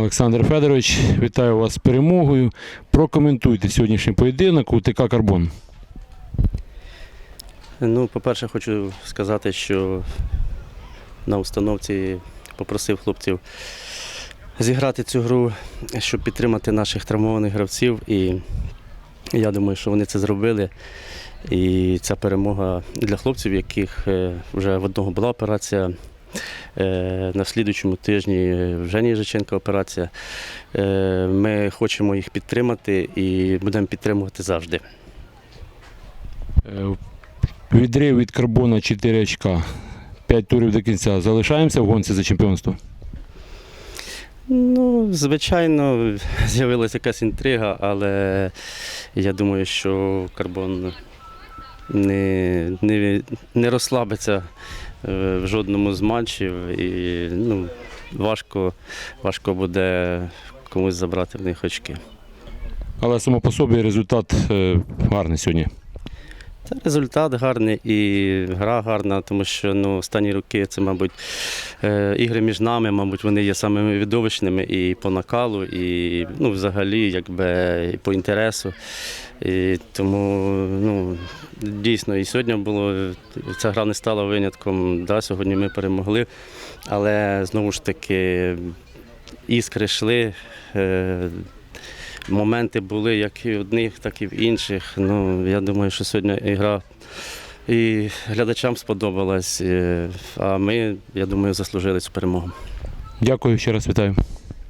Олександр Федорович, вітаю вас з перемогою. Прокоментуйте сьогоднішній поєдинок у ТК Карбон. Ну, по-перше, хочу сказати, що на установці попросив хлопців зіграти цю гру, щоб підтримати наших травмованих гравців. І я думаю, що вони це зробили. І ця перемога для хлопців, яких е, вже в одного була операція. Е, На слідуючому тижні в Жені Єжиченка операція. Е, Ми хочемо їх підтримати і будемо підтримувати завжди. Е, Відрив від Карбона 4 очка. 5 турів до кінця. Залишаємося в гонці за чемпіонство. Ну, звичайно, з'явилася якась інтрига, але я думаю, що карбон не, не, не розслабиться в жодному з матчів і ну, важко, важко буде комусь забрати в них очки. Але само по собі результат е, гарний сьогодні. Та результат гарний і гра гарна, тому що ну, останні роки це, мабуть, е, ігри між нами, мабуть, вони є самими відовищними і по накалу, і ну, взагалі якби, і по інтересу. І тому ну, дійсно і сьогодні було, ця гра не стала винятком. Да, сьогодні ми перемогли, але знову ж таки іскри йшли. Моменти були як і в одних, так і в інших. Ну, я думаю, що сьогодні ігра і глядачам сподобалась. А ми, я думаю, заслужили цю перемогу. Дякую, ще раз вітаю.